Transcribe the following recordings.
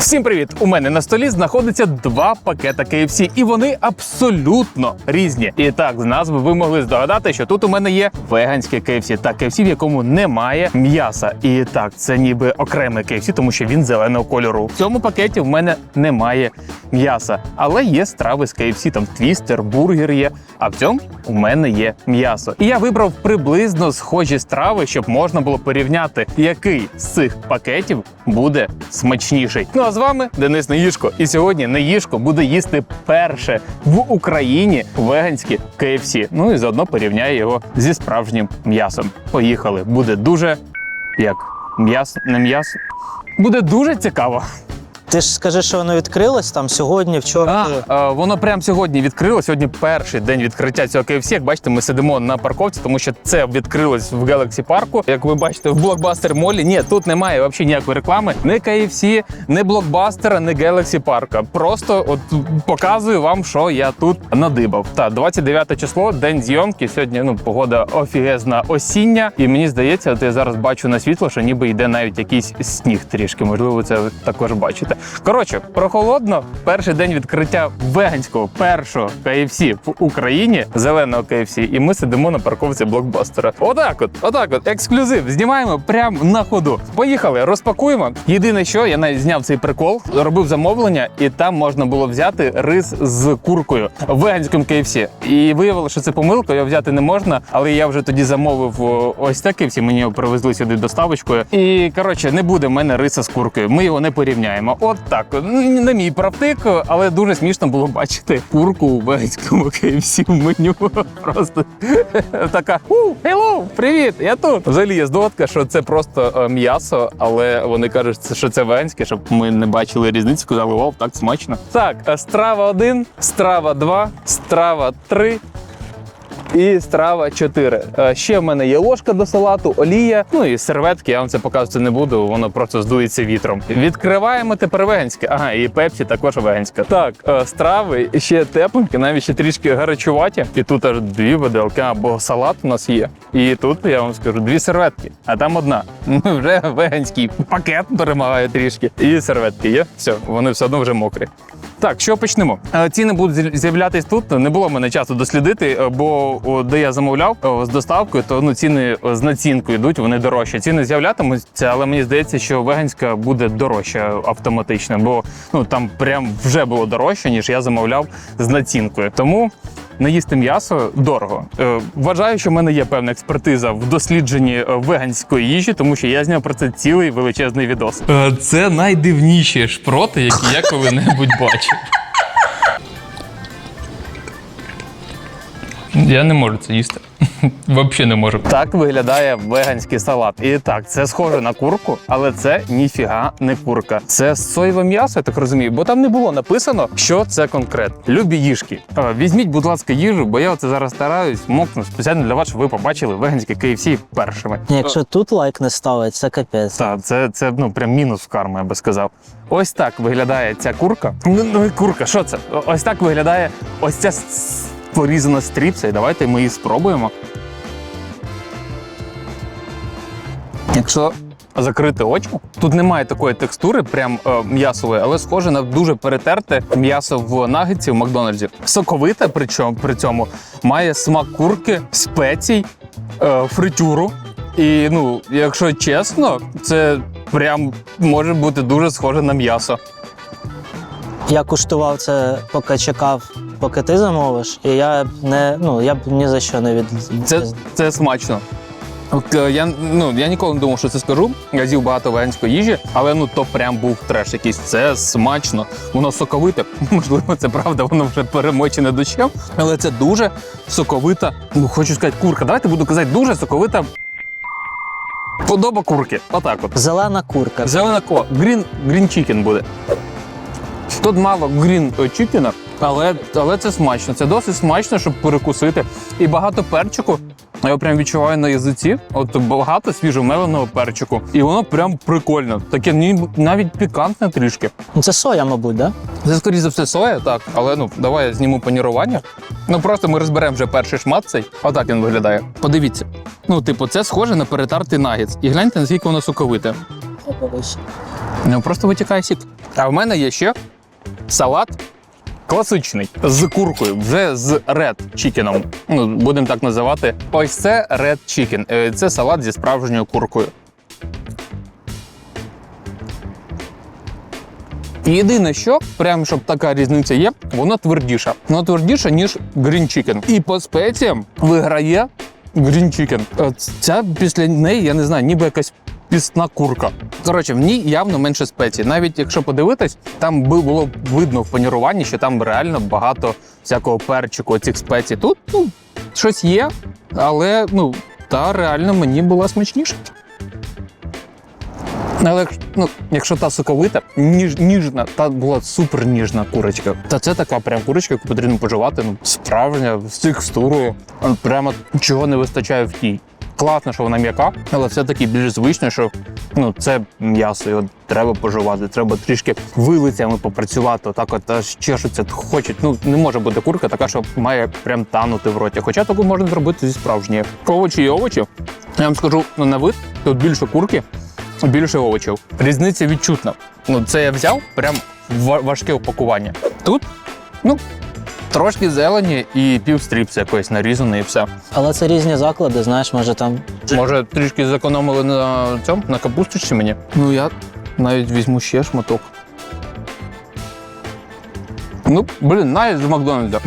Всім привіт! У мене на столі знаходиться два пакета KFC, і вони абсолютно різні. І так, з назви ви могли здогадати, що тут у мене є веганське KFC та KFC, в якому немає м'яса. І так, це ніби окреме KFC, тому що він зеленого кольору. В цьому пакеті в мене немає м'яса, але є страви з KFC, там твістер, бургер є. А в цьому у мене є м'ясо. І я вибрав приблизно схожі страви, щоб можна було порівняти, який з цих пакетів буде смачніший. Ну а з вами Денис Неїшко. І сьогодні Неїшко буде їсти перше в Україні веганське KFC. Ну і заодно порівняє його зі справжнім м'ясом. Поїхали. Буде дуже як м'ясо, не м'ясо. Буде дуже цікаво. Ти ж скажи, що воно відкрилось там сьогодні, вчора. А, е, воно прямо сьогодні відкрило. Сьогодні перший день відкриття цього KFC. Як бачите, ми сидимо на парковці, тому що це відкрилось в Galaxy парку. Як ви бачите, в блокбастер молі. Ні, тут немає взагалі ніякої реклами. Не KFC, не блокбастера, не Galaxy парка. Просто от показую вам, що я тут надибав. Та 29 число, день зйомки. Сьогодні ну погода офігезна осіння. І мені здається, от я зараз бачу на світло, що ніби йде навіть якийсь сніг трішки. Можливо, це також бачите. Коротше, прохолодно. Перший день відкриття веганського першого KFC в Україні, зеленого KFC, і ми сидимо на парковці блокбастера. Отак, от, отак, от, ексклюзив. Знімаємо прямо на ходу. Поїхали, розпакуємо. Єдине, що я навіть зняв цей прикол, робив замовлення, і там можна було взяти рис з куркою в веганському KFC. І виявилося, що це помилка, його взяти не можна. Але я вже тоді замовив ось таке KFC, мені його привезли сюди доставочкою. І коротше, не буде в мене риса з куркою. Ми його не порівняємо. От так. Ну, Не мій правтик, але дуже смішно було бачити курку у веганському KFC в меню. Просто така у, hello, привіт, я тут. Взагалі є здогадка, що це просто е, м'ясо, але вони кажуть, що це веганське, щоб ми не бачили різниці. Сказали, вау, так смачно. Так, е, страва 1, страва 2, страва 3. І страва 4. Е, Ще в мене є ложка до салату, олія, ну і серветки. Я вам це показувати не буду, воно просто здується вітром. Відкриваємо тепер веганське. Ага, і пепсі також веганська. Так, е, страви ще тепленькі, навіть ще трішки гарячуваті. І тут аж дві виделки, або салат у нас є. І тут я вам скажу дві серветки, а там одна. Ну, Вже веганський пакет перемагає трішки. І серветки є. Все, вони все одно вже мокрі. Так, що почнемо? Е, Ціни будуть з'яв- з'являтись тут. Не було мене часу дослідити, бо де я замовляв з доставкою, то ну ціни з націнкою йдуть, вони дорожчі. Ціни з'являтимуться, але мені здається, що веганська буде дорожча автоматично, бо ну там прям вже було дорожче, ніж я замовляв з націнкою. Тому. Не їсти м'ясо дорого. Е, вважаю, що в мене є певна експертиза в дослідженні е, веганської їжі, тому що я зняв про це цілий величезний відос. Е, це найдивніші шпроти, які я коли-небудь бачив. Я не можу це їсти. Взагалі не можу. Так виглядає веганський салат. І так, це схоже на курку, але це ніфіга не курка. Це соєве м'ясо, я так розумію, бо там не було написано, що це конкретно. Любі їжки. Візьміть, будь ласка, їжу, бо я оце зараз стараюсь, мокну спеціально для вас, щоб ви побачили веганське KFC першими. Якщо тут лайк не ставить, це капець. Так, це, це ну прям мінус в карму, я би сказав. Ось так виглядає ця курка. Ну, ну курка, що це? Ось так виглядає ось ця с- порізана стріпса. І давайте ми її спробуємо. Якщо закрити очі, тут немає такої текстури, прям е, м'ясової, але схоже на дуже перетерте м'ясо в нагетсі в Макдональдсі. Соковите, причому при цьому має смак курки, спецій, е, фритюру. І ну, якщо чесно, це прям може бути дуже схоже на м'ясо. Я куштував це, поки чекав, поки ти замовиш, і я не ну я б ні за що не від Це, це смачно. Е, я, ну, я ніколи не думав, що це скажу. Я з'їв багато веганської їжі, але ну то прям був треш якийсь. Це смачно. Воно соковите. Можливо, це правда, воно вже перемочене дощем. Але це дуже соковита. Ну, хочу сказати, курка. Давайте буду казати, дуже соковита. Подоба курки. Отак от. зелена курка. Зелена ко. Грін, грін чікен буде. Тут мало грін чікена, але, але це смачно. Це досить смачно, щоб перекусити. І багато перчику. Я прям відчуваю на язиці. От багато свіжомеленого перчику. І воно прям прикольно. Таке навіть пікантне трішки. Ну, Це соя, мабуть, да? Це, скоріше за все, соя, так. Але ну, давай я зніму панірування. Ну просто ми розберемо вже перший шмат цей. Отак він виглядає. Подивіться. Ну, типу, це схоже на перетартий нагетс. І гляньте, наскільки воно соковите. Ну, просто витікає сік. А в мене є ще салат класичний з куркою, вже з Red Chicken. Ну, будемо так називати. Ось це Red. Е, Це салат зі справжньою куркою. Єдине, що прям щоб така різниця є, воно твердіша. Воно твердіше, ніж Green Chicken. І по спеціям виграє Green Chicken. Е, Ця після неї, я не знаю, ніби якась пісна курка. Коротше, в ній явно менше спецій. Навіть якщо подивитись, там було видно в паніруванні, що там реально багато всякого перчику, цих спецій. Тут ну, щось є, але ну, та реально мені була смачніша. Але ну, якщо та соковита, ніж, ніжна, та була супер ніжна курочка. Та це така прям курочка, яку потрібно поживати. Ну, справжня, з текстурою. Прямо чого не вистачає в тій. Класно, що вона м'яка, але все-таки більш звично, що ну, це м'ясо, його треба поживати, треба трішки вилицями попрацювати. Отак от аж чешуться, хочуть. Ну, не може бути курка така, що має прям танути в роті. Хоча таку можна зробити зі справжньої. Овочі і овочі. Я вам скажу, ну, на вид тут більше курки, більше овочів. Різниця відчутна. Ну, це я взяв прям важке упакування. Тут, ну, трошки зелені і пів стріпса якоїсь нарізаний і все. Але це різні заклади, знаєш, може там. Може, трішки зекономили на цьому, на капусточці мені? Ну, я навіть візьму ще шматок. Ну, блін, навіть з Макдональдса.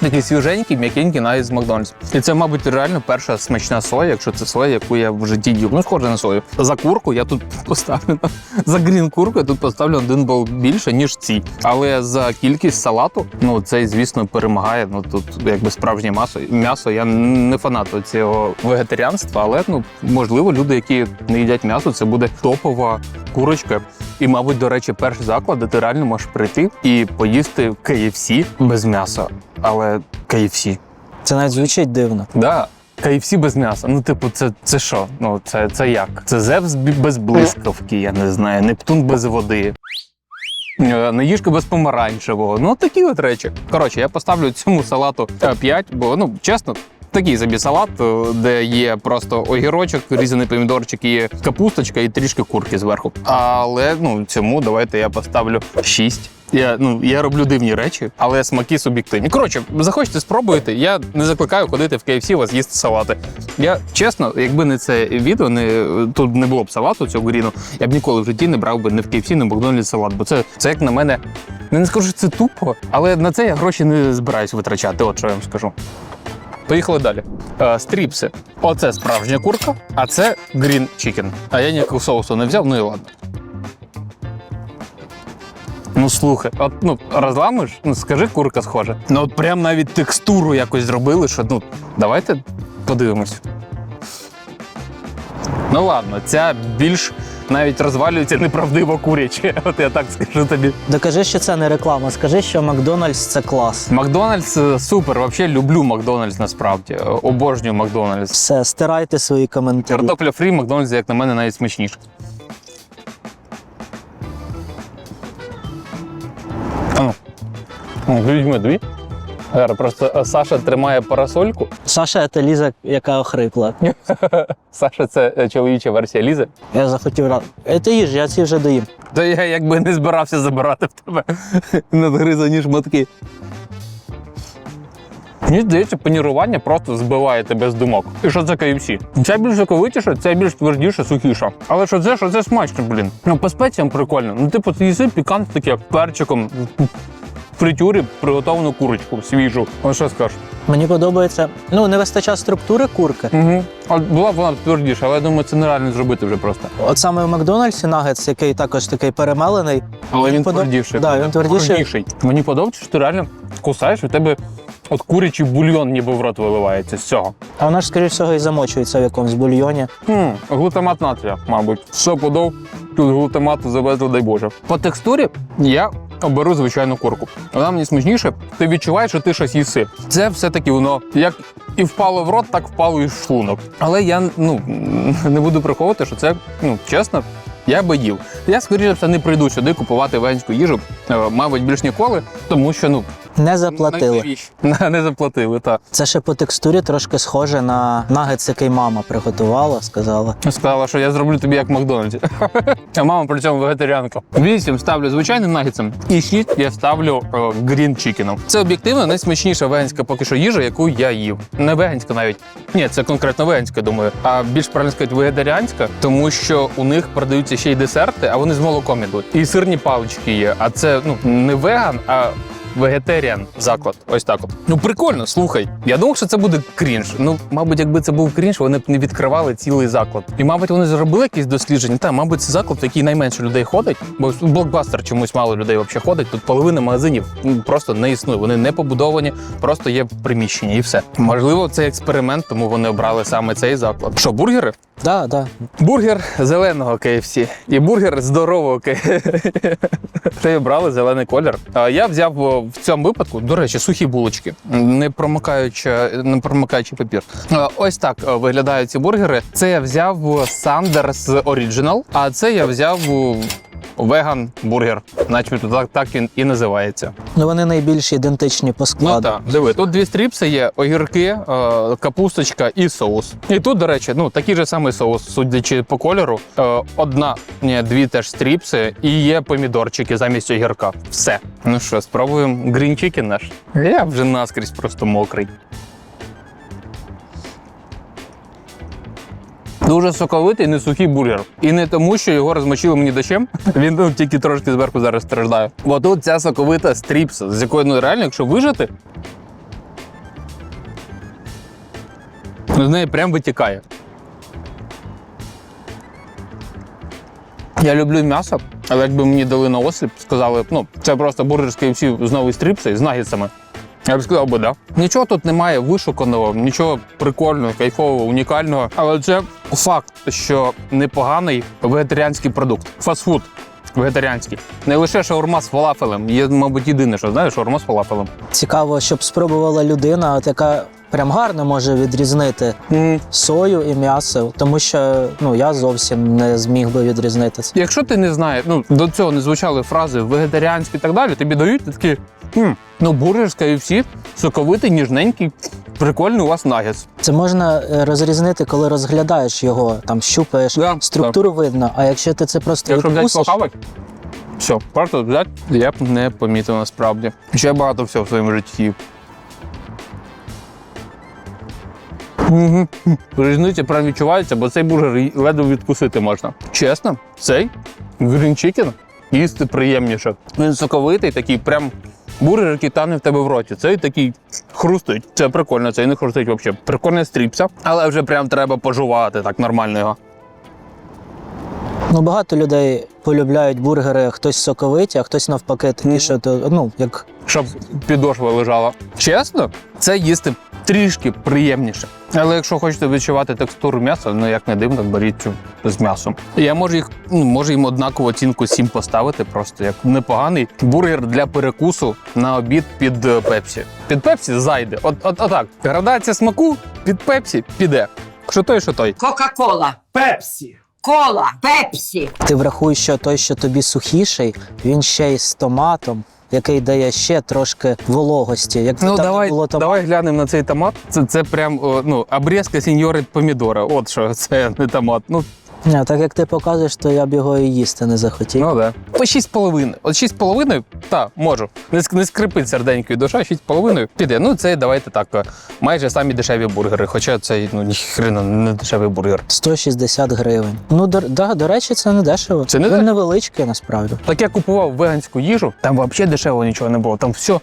Такий свіженький, м'якенький, навіть з Макдональдса. І це, мабуть, реально перша смачна соя, якщо це соя, яку я в житті їв. Ну, схоже на сою. За курку я тут поставлю. За грін курку я тут поставлю один бал більше, ніж ці. Але за кількість салату, ну цей, звісно, перемагає. Ну тут якби справжнє масо. М'ясо. Я не фанат цього вегетаріанства, але ну можливо, люди, які не їдять м'ясо, це буде топова курочка. І, мабуть, до речі, перший заклад, де ти реально можеш прийти і поїсти KFC без м'яса. Але KFC. Це навіть звучить дивно. Да. KFC без м'яса. Ну, типу, це, це що? Ну, це, це як? Це Зевс без блискавки, я не знаю, Нептун без води. Е, Наїжка без помаранчевого. Ну, такі от речі. Коротше, я поставлю цьому салату 5, бо, ну, чесно. Такий собі салат, е, де є просто огірочок, різаний помідорчик, і капусточка і трішки курки зверху. Але ну цьому давайте я поставлю 6. Я ну я роблю дивні речі, але смаки суб'єктивні. Коротше, захочете спробуйте. Я не закликаю ходити в KFC, вас їсти салати. Я чесно, якби не це відео, не тут не було б салату цього гріну, я б ніколи в житті не брав би не в KFC, не в Макдональдс салат, бо це, це як на мене. Не скажу, що це тупо, але на це я гроші не збираюсь витрачати. От що я вам скажу. Поїхали далі. Е, стріпси. Оце справжня курка, а це green chicken. А я ніякого соусу не взяв, ну і ладно. Ну слухай, от ну розламуєш, ну скажи, курка схожа. Ну от прям навіть текстуру якось зробили, що ну давайте подивимось. Ну ладно, ця більш навіть розвалюється неправдиво куряче. От я так скажу тобі. Докажи, що це не реклама. Скажи, що Макдональдс це клас. Макдональдс е, супер. Взагалі люблю Макдональдс насправді. Е, Обожнюю Макдональдс. Все, стирайте свої коментарі. Картопля фрі Макдональдс, як на мене, навіть смачніше. А ну. Ну, дві. Просто е, Саша тримає парасольку. Саша, це Ліза, яка охрипла. Саша це е, чоловіча версія Лізи. Я захотів раз. Е, Ти їж, я ці вже доїм. Та я якби не збирався забирати в тебе надгризані шматки. Мені здається, панірування просто збиває тебе з думок. І що це KFC? Це більш соковитіше, це більш твердіше, сухіше. Але що це, що це смачно, блін. Ну, по спеціям прикольно. Ну, типу, ти їси пікант таке перчиком фритюрі приготовану курочку свіжу. Ось що скажеш? Мені подобається. Ну, не вистачає структури курки. Угу. От була б вона твердіша, але я думаю, це нереально зробити вже просто. От саме в Макдональдсі нагетс, який також такий перемелений. Але він подоб- твердіший. Да, він твердіший. Крупніший. Мені подобається, що ти реально кусаєш, у тебе от курячий бульйон ніби в рот виливається з цього. А вона ж, скоріш всього, і замочується в якомусь бульйоні. Хм, глутамат натрія, мабуть. Все подов, тут глутамату завезли, дай Боже. По текстурі я оберу звичайну курку. Вона мені смачніше, ти відчуваєш, що ти щось їси. Це все-таки воно як і впало в рот, так впало і в шлунок. Але я ну, не буду приховувати, що це, ну, чесно, я би їв. Я, скоріше все, не прийду сюди купувати венську їжу, е, мабуть, більш ніколи, тому що, ну, Не заплатили. Не заплатили, так. Це ще по текстурі трошки схоже на нагетс, який мама приготувала, сказала. Сказала, що я зроблю тобі як в Макдональдсі. А мама при цьому вегетаріанка. Вісім ставлю звичайним нагетсом, і шість я ставлю грін чікеном. Це об'єктивно найсмачніша веганська поки що їжа, яку я їв. Не веганська навіть. Ні, це конкретно веганська, думаю. А більш правильно сказати, вегетаріанська, тому що у них продаються ще й десерти, а вони з молоком ідуть. І сирні палички є. А це ну не веган, а Вегетаріан заклад. Ось так от. Ну прикольно, слухай. Я думав, що це буде крінж. Ну, мабуть, якби це був крінж, вони б не відкривали цілий заклад. І, мабуть, вони зробили якісь дослідження. Та, мабуть, це заклад, в який найменше людей ходить, бо в блокбастер чомусь мало людей взагалі ходить. Тут половина магазинів ну, просто не існує. Вони не побудовані, просто є приміщення і все. Можливо, це експеримент, тому вони обрали саме цей заклад. Що, бургери? Да, да. Бургер зеленого KFC і бургер здорового KFC. Ти обрали зелений колір. Я взяв в цьому випадку, до речі, сухі булочки, не промикаючи, не промикаючи папір. Ось так е, виглядають ці бургери. Це я взяв Sanders Original, а це я взяв веган бургер. Начебто так, так він і називається. Ну вони найбільш ідентичні по складу. Ну так, диви, тут дві стріпси є: огірки, е, капусточка і соус. І тут, до речі, ну такий же самий соус, судячи по кольору. Е, Одна, ні, дві теж стріпси, і є помідорчики замість огірка. Все. Ну що, спробуємо грінчики наш. Я вже наскрізь просто мокрий. Дуже соковитий, не сухий бургер. І не тому, що його розмочили мені дощем. Він ну, тільки трошки зверху зараз страждає. Бо тут ця соковита стріпса, з якої ну реально, якщо вижити, з неї прям витікає. Я люблю м'ясо, але якби мені дали на осліп, сказали, ну, це просто бургер з KFC з нової стріпси з нагідцями. Я б сказав би, да. Нічого тут немає вишуканого, нічого прикольного, кайфового, унікального. Але це факт, що непоганий вегетаріанський продукт. Фастфуд вегетаріанський. Не лише шаурма з фалафелем. Є, мабуть, єдине, що знаєш, шаурма з фалафелем. Цікаво, щоб спробувала людина, от яка прям гарно може відрізнити сою і м'ясо, тому що ну я зовсім не зміг би відрізнити це. Якщо ти не знаєш, ну до цього не звучали фрази вегетаріанські і так далі, тобі дають ти такий, «Хм, ну бургер з KFC, соковитий, ніжненький, прикольний у вас нагетс. Це можна е, розрізнити, коли розглядаєш його, там щупаєш, Да, структуру видно. А якщо ти це просто Якщо взяти відкусиш, все, просто взяти, я б не помітив насправді. Ще я багато всього в своєму житті. Мгм. Різниця прям відчувається, бо цей бургер ледве відкусити можна. Чесно, цей chicken їсти приємніше. Він соковитий, такий прям бургер, який тане в тебе в роті. Цей такий хрустить. Це прикольно, цей не хрустить взагалі. Прикольне стріпся, але вже прям треба пожувати так нормально його. Ну багато людей полюбляють бургери, хтось соковиті, а хтось навпаки такі, що то ну як щоб підошва лежала. Чесно, це їсти трішки приємніше. Але якщо хочете відчувати текстуру м'яса, ну як не дивно, беріть цю з м'ясом. Я можу їх, ну можу їм однакову оцінку 7 поставити, просто як непоганий бургер для перекусу на обід під е, пепсі. Під пепсі зайде. От, от, отак. Градація смаку під пепсі піде. Що той, що той. Кока-кола, Пепсі. Кола, пепсі. ти врахуєш, що той, що тобі сухіший, він ще й з томатом, який дає ще трошки вологості. Як Ну там давай, було томат, давай глянемо на цей томат. Це, це прям о, ну, обрізка сеньори помідора. От що це не томат. Ну Ні, так як ти показуєш, то я б його і їсти не захотів. Ну да. По 6,5. От 6,5, так, можу. Не, ск- не скрипить серденькою душа, 6,5 піде. Ну, це давайте так. е, Майже самі дешеві бургери. Хоча це ну, ніхрена не дешевий бургер. 160 гривень. Ну, до, да, до речі, це не дешево. Це не Він дешево? невеличкий насправді. Так я купував веганську їжу, там взагалі дешево нічого не було. Там все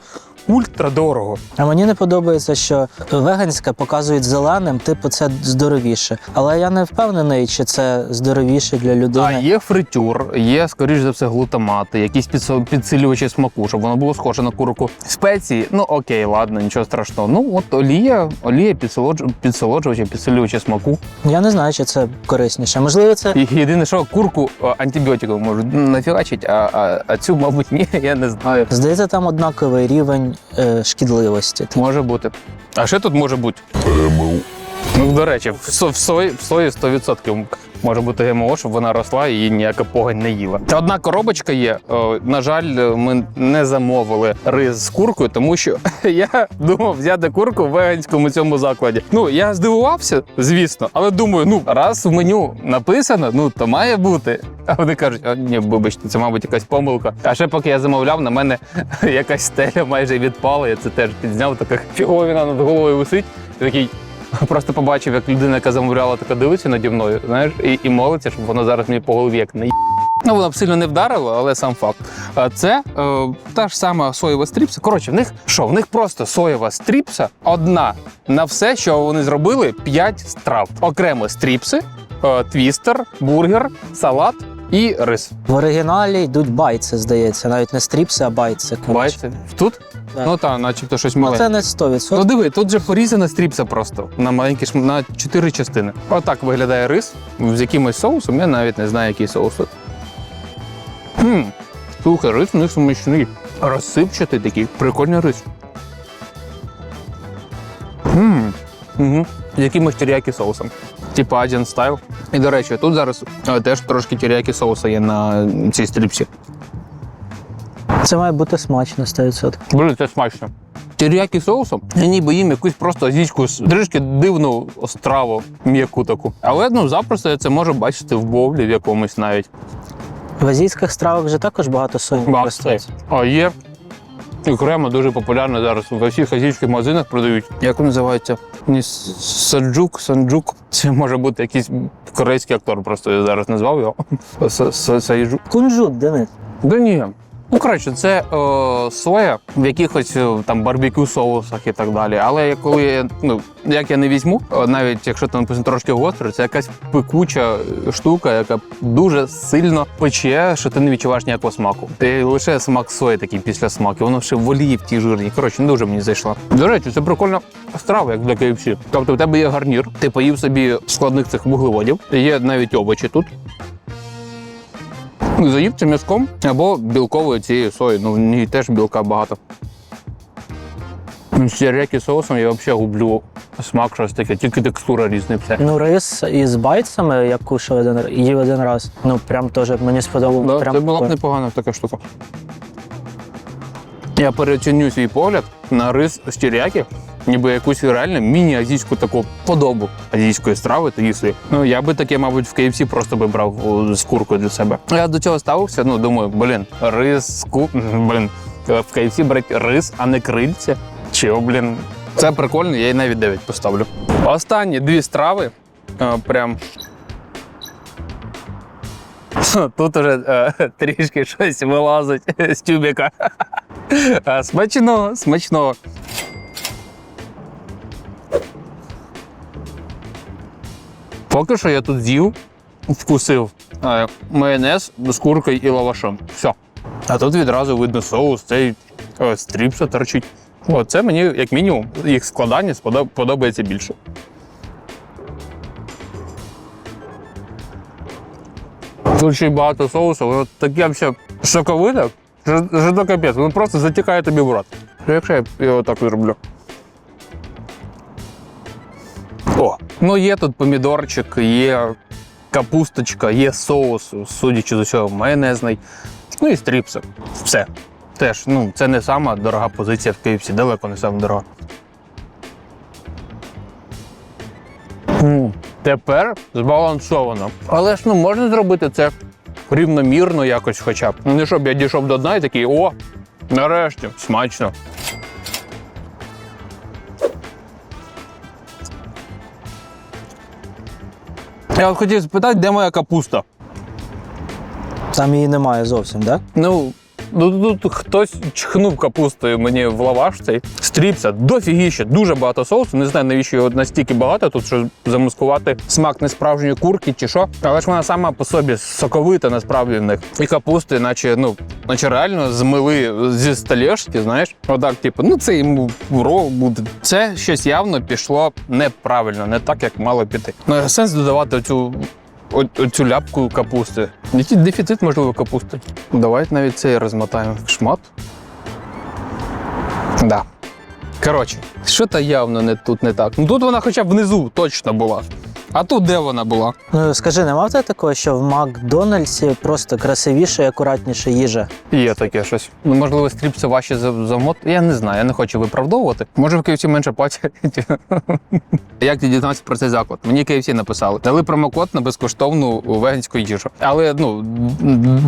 ультра дорого. А мені не подобається, що веганське показують зеленим, типу, це здоровіше. Але я не впевнений, чи це здоровіше для А є фритюр, є, скоріш за все, глутамати, якісь підсилювачі смаку, щоб воно було схоже на курку. Спеції, ну окей, ладно, нічого страшного. Ну от олія, олія, підсолодж- підсолоджувачі, підсилювачі смаку. Я не знаю, чи це корисніше. Можливо, це єдине, що курку а, антибіотиком можуть нафігачити, а, а, а цю, мабуть, ні, я не знаю. здається, там однаковий рівень е, шкідливості. Може бути. А що тут може бути? Ну, до речі, в, со, в, сої, в сої 100% може бути ГМО, щоб вона росла і її ніяка погань не їла. Та одна коробочка є. На жаль, ми не замовили рис з куркою, тому що я думав взяти курку в веганському цьому закладі. Ну, я здивувався, звісно, але думаю, ну, раз в меню написано, ну то має бути. А вони кажуть, а ні, вибачте, це, мабуть, якась помилка. А ще поки я замовляв, на мене якась стеля майже відпала. Я це теж підзняв, така фіговіна над головою висить. Такий. Просто побачив, як людина, яка замовляла, така дивиться наді мною, знаєш, і, і молиться, щоб воно зараз мені по голові як не Ну, воно б сильно не вдарило, але сам факт. Це е, та ж сама соєва стріпса. Коротше, в них що? В них просто соєва стріпса одна на все, що вони зробили, 5 страв. Окремо стріпси, е, твістер, бургер, салат і рис. В оригіналі йдуть байци, здається, навіть не стріпси, а байци. коротше. Бачите? Тут? Да. Ну так, начебто щось Ну, маленьке. це не 100%. Ну диви, тут же порізана стріпса просто на маленькі шм... на чотири частини. Отак виглядає рис з якимось соусом. Я навіть не знаю, який соус. тут. Хм, слухай, рис у них смачний. Розсипчатий такий, прикольний рис. Хм. Угу. З якимось теріякі соусом. Типа Asian Style. І до речі, тут зараз е, теж трошки теріякі соуса є на цій стріпсі. Це має бути смачно 100%. Блін, це смачно. Теріякі соусом, я ніби їм якусь просто азійську трішки дивну страву, м'яку таку. Але ну запросто я це можу бачити в боулі в якомусь навіть. В азійських стравах вже також багато сої Багато. А є окремо дуже популярно зараз в усіх азійських магазинах продають. Як він називається? Ні, Саджук, Санджук, Санджук. Це може бути якийсь корейський актор, просто я зараз назвав його. Сайджук. Кунжут, Денис. Да ні. Ну, коротше, це е, соя в якихось е, там барбекю соусах і так далі. Але коли я, ну, як я не візьму, е, навіть якщо там трошки гостро, це якась пекуча штука, яка дуже сильно пече, що ти не відчуваєш ніякого смаку. Ти лише смак сої такий після смаку, воно ще в олії в тій жирній. Коротше, не дуже мені зайшло. До речі, це прикольна страва, як для KFC. Тобто, в тебе є гарнір, ти поїв собі складних цих вуглеводів, є навіть овочі тут. Заїв м'язком або білковою цією сою. Ну, в ній теж білка багато. З теріякі соусом я взагалі гублю смак щось таке, тільки текстура різна. Все. Ну, рис із байцами, як кушав один, їв один раз. Ну, прям теж мені сподобалося. Да, прям це була б непогана така штука. Я переоціню свій погляд на рис з теріякі, ніби якусь реально міні-азійську таку подобу азійської страви та їси. Ну я би таке, мабуть, в KFC просто би брав з куркою для себе. Я до цього ставився, ну думаю, блін, рис ку... блін, в KFC брать рис, а не крильця. Чи, блін, це прикольно, я їй навіть 9 поставлю. Останні дві страви. е, Прям Тут уже е, трішки щось вилазить з тюбіка. Е, Смачного, смачного. Поки що я тут з'їв, вкусив е, майонез з куркою і лавашом. Все. А тут відразу видно соус, цей е, стріпса торчить. Це мені, як мінімум, їх складання подобається більше. Тут ще й багато соусу, воно таке все соковите, що, то капець, воно просто затікає тобі в рот. Якщо я його так зроблю. О, ну є тут помідорчик, є капусточка, є соус, судячи з усього, майонезний. Ну і стріпси. Все. Теж, ну, це не сама дорога позиція в KFC, далеко не сама дорога. Тепер збалансовано. Але ж ну можна зробити це рівномірно якось хоча б. Ну не щоб я дійшов до дна і такий, о, нарешті, смачно. Я от хотів спитати, де моя капуста? Там її немає зовсім, так? Ну, ну тут хтось чхнув капустою мені в лаваш цей. Стріпся, дофігіще, дуже багато соусу. Не знаю, навіщо його настільки багато тут, щоб замаскувати смак несправжньої курки чи що. Але ж вона сама по собі соковита, насправді в них. І капусти, наче, ну, наче реально змили зі столешки, знаєш. Отак, типу, ну це йому в рол буде. Це щось явно пішло неправильно, не так, як мало піти. Ну, сенс додавати цю оцю ляпку капусти. Який дефіцит, можливо, капусти. Давайте навіть цей розмотаємо шмат. Да. Коротше, що то явно не тут не так. Ну тут вона хоча б внизу точно була. А тут де вона була? Ну скажи, нема в тебе такого, що в Макдональдсі просто красивіша і акуратніша їжа? Є таке щось. Ну, можливо, стріпси ваші за- замот. Я не знаю, я не хочу виправдовувати. Може, в KFC менше платять. Як ти дізнався про цей заклад? Мені KFC написали. Дали промокод на безкоштовну веганську їжу. Але ну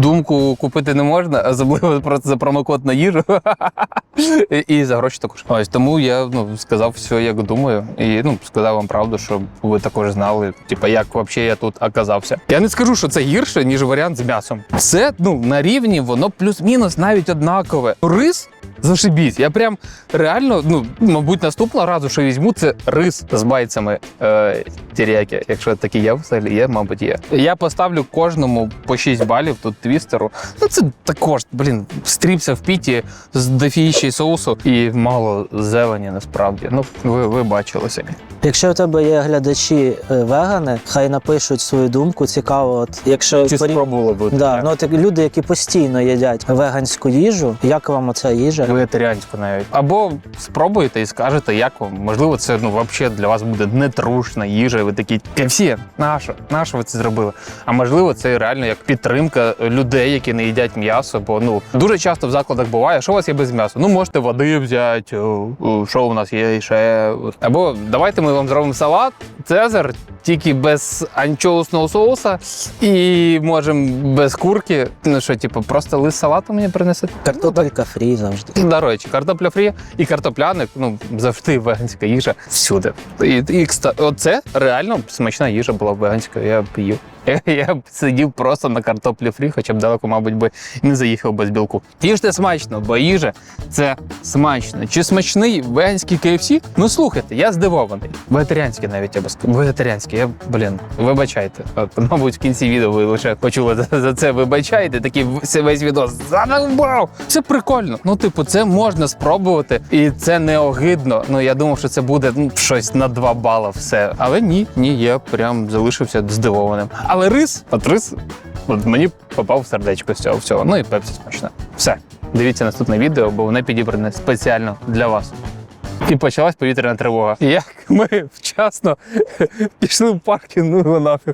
думку купити не можна, особливо просто за промокод на їжу. І- І за гроші також. Ось тому я ну сказав все, як думаю, і ну сказав вам правду, щоб ви також знали, типа як взагалі я тут оказався. Я не скажу, що це гірше, ніж варіант з м'ясом. Все ну на рівні, воно плюс-мінус навіть однакове. Рис зашибіть. Я прям реально, ну мабуть, наступного разу, що візьму, це рис з байцями е, тіряки. Якщо такі є взагалі, є, мабуть, є. Я поставлю кожному по 6 балів тут твістеру. Ну це також, блін, стріпся в піті з дофіїщі соусу і мало зелені насправді. Ну, ви, ви бачили самі. Якщо у тебе є глядачі е, вегани, хай напишуть свою думку. Цікаво, от якщо Чи спробували ви? Да, ну от люди, які постійно їдять веганську їжу, як вам оця їжа? Вегетаріанську навіть. Або спробуйте і скажете, як вам. Можливо, це ну взагалі для вас буде нетрушна їжа. і Ви такі всі, нащо? Нащо ви це зробили? А можливо, це реально як підтримка людей, які не їдять м'ясо. Бо ну дуже часто в закладах буває, що у вас є без м'яса. Ну можете води взяти, що у нас є ще. Або давайте ми вам зробимо салат, цезар, тільки без анчоусного соуса, і можемо без курки. Ну що, типу, просто лист салату мені принесете? Картопелька фрі завжди. До речі, картопля фрі і картопляник ну завжди веганська їжа всюди. І, і оце реально смачна їжа була веганська. Я б їв. Я, б сидів просто на картоплі фрі, хоча б далеко, мабуть, би не заїхав без білку. Їжте смачно, бо їжа це смачно. Чи смачний веганський KFC? Ну слухайте, я здивований. Вегетаріанський навіть я би сказав. Вегетаріанський, я блін, вибачайте. От, мабуть, в кінці відео ви лише почули за, це. Вибачайте, такий весь відео задовбав. Це прикольно. Ну, типу, це можна спробувати, і це не огидно. Ну я думав, що це буде ну, щось на 2 бала все. Але ні, ні, я прям залишився здивованим. Але рис, от рис, от мені попав в сердечко з цього всього. Ну і пепсі смачна. Все. Дивіться наступне відео, бо воно підібране спеціально для вас. І почалась повітряна тривога. Як ми вчасно пішли в паркінг, ну нафіг.